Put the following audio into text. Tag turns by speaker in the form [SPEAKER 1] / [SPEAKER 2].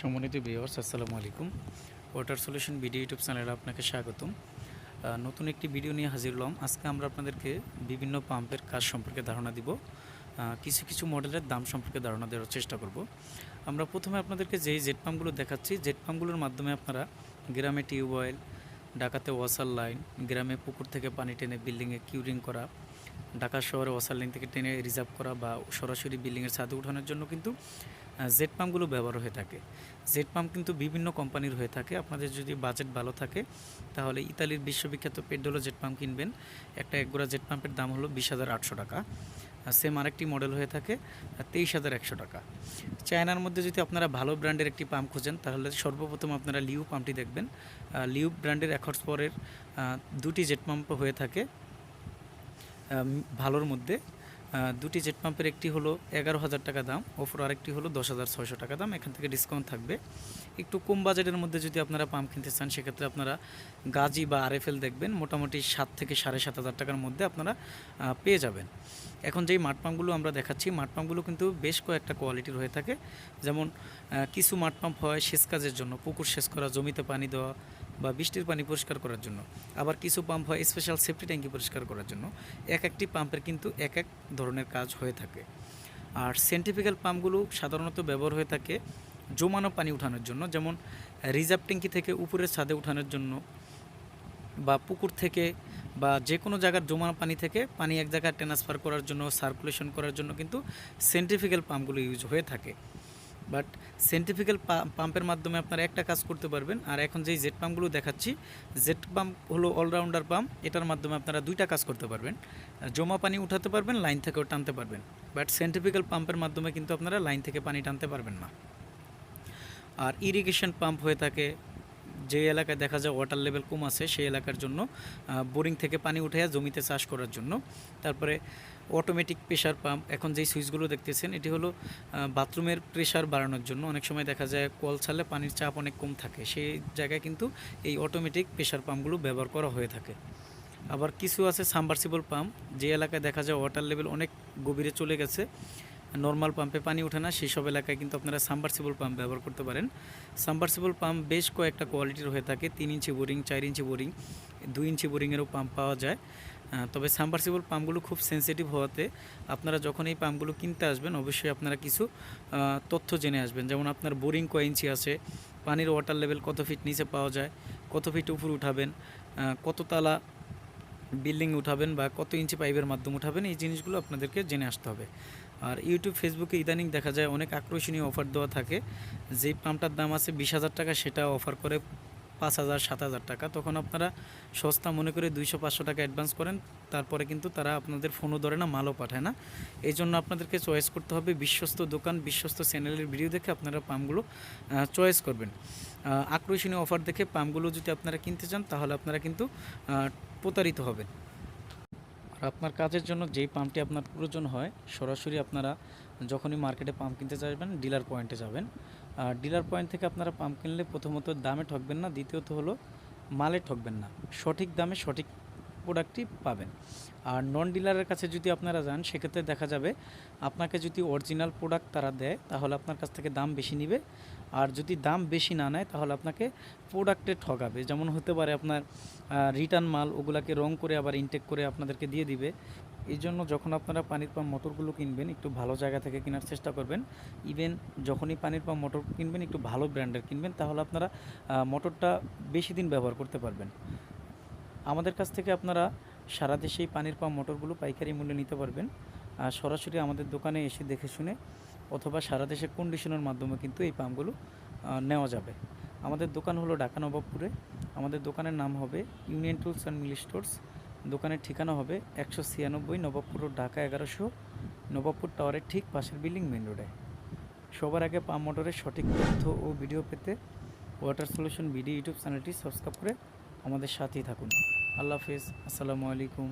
[SPEAKER 1] সম্মানিত ভিউয়ার্স আসসালামু আলাইকুম। ওয়াটার সলিউশন ভিডিও ইউটিউব চ্যানেলে আপনাকে স্বাগতম। নতুন একটি ভিডিও নিয়ে হাজির হলাম। আজকে আমরা আপনাদেরকে বিভিন্ন পাম্পের কাজ সম্পর্কে ধারণা দিব। কিছু কিছু মডেলের দাম সম্পর্কে ধারণা দেওয়ার চেষ্টা করব। আমরা প্রথমে আপনাদেরকে যেই জেট পাম্পগুলো দেখাচ্ছি জেট পাম্পগুলোর মাধ্যমে আপনারা গ্রামে টিউবওয়েল ঢাকাতে ওয়াসার লাইন গ্রামে পুকুর থেকে পানি টেনে বিল্ডিংয়ে কিউরিং করা, ঢাকা শহরে ওয়াসার লাইন থেকে টেনে রিজার্ভ করা বা সরাসরি বিল্ডিংয়ের ছাদে উঠানোর জন্য কিন্তু জেট পাম্পগুলো ব্যবহার হয়ে থাকে। জেট পাম্প কিন্তু বিভিন্ন কোম্পানির হয়ে থাকে। আপনাদের যদি বাজেট ভালো থাকে, তাহলে ইতালির বিশ্ববিখ্যাত পেডোলো জেট পাম্প কিনবেন। একটা একগোড়া জেট পাম্পের দাম হলো বিশ হাজার আটশো টাকা। সেম আরেকটি মডেল হয়ে থাকে তেইশ হাজার একশো টাকা। চায়নার মধ্যে যদি আপনারা ভালো ব্র্যান্ডের একটি পাম্প খোঁজেন, তাহলে সর্বপ্রথম আপনারা লিউ পাম্পটি দেখবেন। লিউ ব্র্যান্ডের একর্স পরের দুটি জেট পাম্প হয়ে থাকে ভালোর মধ্যে। দুটি জেট পাম্পের একটি হলো এগারো হাজার টাকা দাম ওপর আরেকটি হলো দশ হাজার ছয়শো টাকা দাম, এখান থেকে ডিসকাউন্ট থাকবে। একটু কম বাজেটের মধ্যে যদি আপনারা পাম্প কিনতে চান, সেক্ষেত্রে আপনারা গাজি বা আরএফএল দেখবেন, মোটামুটি সাত থেকে সাড়ে সাত হাজার টাকার মধ্যে আপনারা পেয়ে যাবেন। এখন যেই মাঠ পাম্পগুলো আমরা দেখাচ্ছি মাঠ পাম্পগুলো কিন্তু বেশ কয়েকটা কোয়ালিটির হয়ে থাকে। যেমন কিছু মাঠ পাম্প হয় সেচ কাজের জন্য, পুকুর সেচ করা, জমিতে পানি দেওয়া বা বৃষ্টির পানি পরিষ্কার করার জন্য। আবার কিছু পাম্প হয় স্পেশাল সেফটি ট্যাঙ্কি পরিষ্কার করার জন্য। এক একটি পাম্পের কিন্তু এক এক ধরনের কাজ হয়ে থাকে। আর সেন্টিফিক্যাল পাম্পগুলো সাধারণত ব্যবহার হয়ে থাকে জমানো পানি উঠানোর জন্য, যেমন রিজার্ভ ট্যাঙ্কি থেকে উপরের ছাদে উঠানোর জন্য বা পুকুর থেকে বা যে কোনো জায়গার জমানো পানি থেকে পানি এক জায়গায় ট্রান্সফার করার জন্য সার্কুলেশন করার জন্য কিন্তু সেন্টিফিক্যাল পাম্পগুলো ইউজ হয়ে থাকে। বাট সেন্টিফিক্যাল পাম্পের মাধ্যমে আপনারা একটা কাজ করতে পারবেন। আর এখন যেই জেট পাম্পগুলো দেখাচ্ছি জেট পাম্প হলো অলরাউন্ডার পাম্প এটার মাধ্যমে আপনারা দুইটা কাজ করতে পারবেন। জমা পানি উঠাতে পারবেন লাইন থেকেও টানতে পারবেন। বাট সেন্টিফিক্যাল পাম্পের মাধ্যমে কিন্তু আপনারা লাইন থেকে পানি টানতে পারবেন না। আর ইরিগেশন পাম্প হয়ে থাকে, যে এলাকায় দেখা যায় ওয়াটার লেভেল কম আছে, সেই এলাকার জন্য বোরিং থেকে পানি উঠে জমিতে চাষ করার জন্য। তারপরে অটোমেটিক প্রেশার পাম্প এখন যেই সুইচগুলো দেখতেছেন, এটি হলো বাথরুমের প্রেশার বাড়ানোর জন্য। অনেক সময় দেখা যায় কল ছাড়লে পানির চাপ অনেক কম থাকে। সেই জায়গায় কিন্তু এই অটোমেটিক প্রেশার পাম্পগুলো ব্যবহার করা হয়ে থাকে। আবার কিছু আছে সাবমার্সিবল পাম্প যে এলাকায় দেখা যায় ওয়াটার লেভেল অনেক গভীরে চলে গেছে নর্মাল পাম্পে পানি ওঠে না, সেই সব এলাকায় কিন্তু আপনারা সাবমার্সিবল পাম্প ব্যবহার করতে পারেন। সাবমার্সিবল পাম্প বেশ কয়েকটা কোয়ালিটির হয়ে থাকে, তিন ইঞ্চি বোরিং, চার ইঞ্চি বোরিং, দুই ইঞ্চি বোরিংয়েরও পাম্প পাওয়া যায়। তবে সাবমার্সিবল পাম্পগুলো খুব সেনসিটিভ হওয়াতে আপনারা যখন এই পাম্পগুলো কিনতে আসবেন, অবশ্যই আপনারা কিছু তথ্য জেনে আসবেন। যেমন আপনার বোরিং কয় ইঞ্চি আছে, পানির ওয়াটার লেভেল কত ফিট নিচে পাওয়া যায়, কত ফিট উপর উঠাবেন কত তালা বিল্ডিং উঠাবেন বা কত ইঞ্চি পাইপের মাধ্যমে উঠাবেন, এই জিনিসগুলো আপনাদেরকে জেনে আসতে হবে। আর ইউটিউব ফেসবুকে ইদানিং দেখা যায় অনেক আকর্ষণীয় অফার দেওয়া থাকে। যেই পাম্পটার দাম আছে বিশ হাজার টাকা, সেটা অফার করে পাঁচ হাজার, সাত হাজার টাকা। তখন আপনারা সস্তা মনে করে দুইশো, পাঁচশো টাকা অ্যাডভান্স করেন। তারপরে কিন্তু তারা আপনাদের ফোনও ধরে না, মালও পাঠায় না। এই জন্য আপনাদেরকে চয়েস করতে হবে। বিশ্বস্ত দোকান, বিশ্বস্ত চ্যানেলের ভিডিও দেখে আপনারা পাম্পগুলো চয়েস করবেন। আকর্ষণীয় অফার দেখে পাম্পগুলো যদি আপনারা কিনতে চান, তাহলে আপনারা কিন্তু প্রতারিত হবেন। আর আপনার কাজের জন্য যেই পাম্পটি আপনার প্রয়োজন হয়, সরাসরি আপনারা যখনই মার্কেটে পাম্প কিনতে চাইবেন ডিলার পয়েন্টে যাবেন। আর ডিলার পয়েন্ট থেকে আপনারা পাম্প কিনলে প্রথমত দামে ঠকবেন না, দ্বিতীয়ত হলো মালে ঠকবেন না। সঠিক দামে সঠিক প্রোডাক্টটি পাবেন। আর নন ডিলারের কাছে যদি আপনারা যান, সেক্ষেত্রে দেখা যাবে আপনাকে যদি অরিজিনাল প্রোডাক্ট তারা দেয়, তাহলে আপনার কাছ থেকে দাম বেশি নিবে। আর যদি দাম বেশি না নেয়, তাহলে আপনাকে প্রোডাক্টে ঠকাবে যেমন হতে পারে আপনার রিটার্ন মাল, ওগুলাকে রং করে আবার ইনটেক করে আপনাদেরকে দিয়ে দিবে। এই জন্য যখন আপনারা পানির পাম্প মোটরগুলো কিনবেন, একটু ভালো জায়গা থেকে কেনার চেষ্টা করবেন। ইভেন যখনই পানির পাম্প মোটর কিনবেন, একটু ভালো ব্র্যান্ডের কিনবেন, তাহলে আপনারা মোটরটা বেশি দিন ব্যবহার করতে পারবেন। আমাদের কাছ থেকে আপনারা সারা দেশেই পানির পাম্প মোটরগুলো পাইকারি মূল্যে নিতে পারবেন। আর সরাসরি আমাদের দোকানে এসে দেখে শুনে অথবা সারা দেশে কন্ডিশনের মাধ্যমে কিন্তু এই পাম্পগুলো নেওয়া যাবে। আমাদের দোকান হলো ঢাকা নবাবপুরে। আমাদের দোকানের নাম হবে union tools and mill stores. দোকানের ঠিকানা হবে একশো ছিয়ানব্বই নবাবপুর ঢাকা এগারোশো, নবাবপুর টাওয়ারের ঠিক পাশের বিল্ডিং মেন রোডে। সবার আগে পাম্প মোটরের সঠিক তথ্য ও ভিডিও পেতে ওয়াটার সলিউশন ভিডিও ইউটিউব চ্যানেলটি সাবস্ক্রাইব করে আমাদের সাথেই থাকুন। আল্লাহ হাফিজ। আসসালামু আলাইকুম।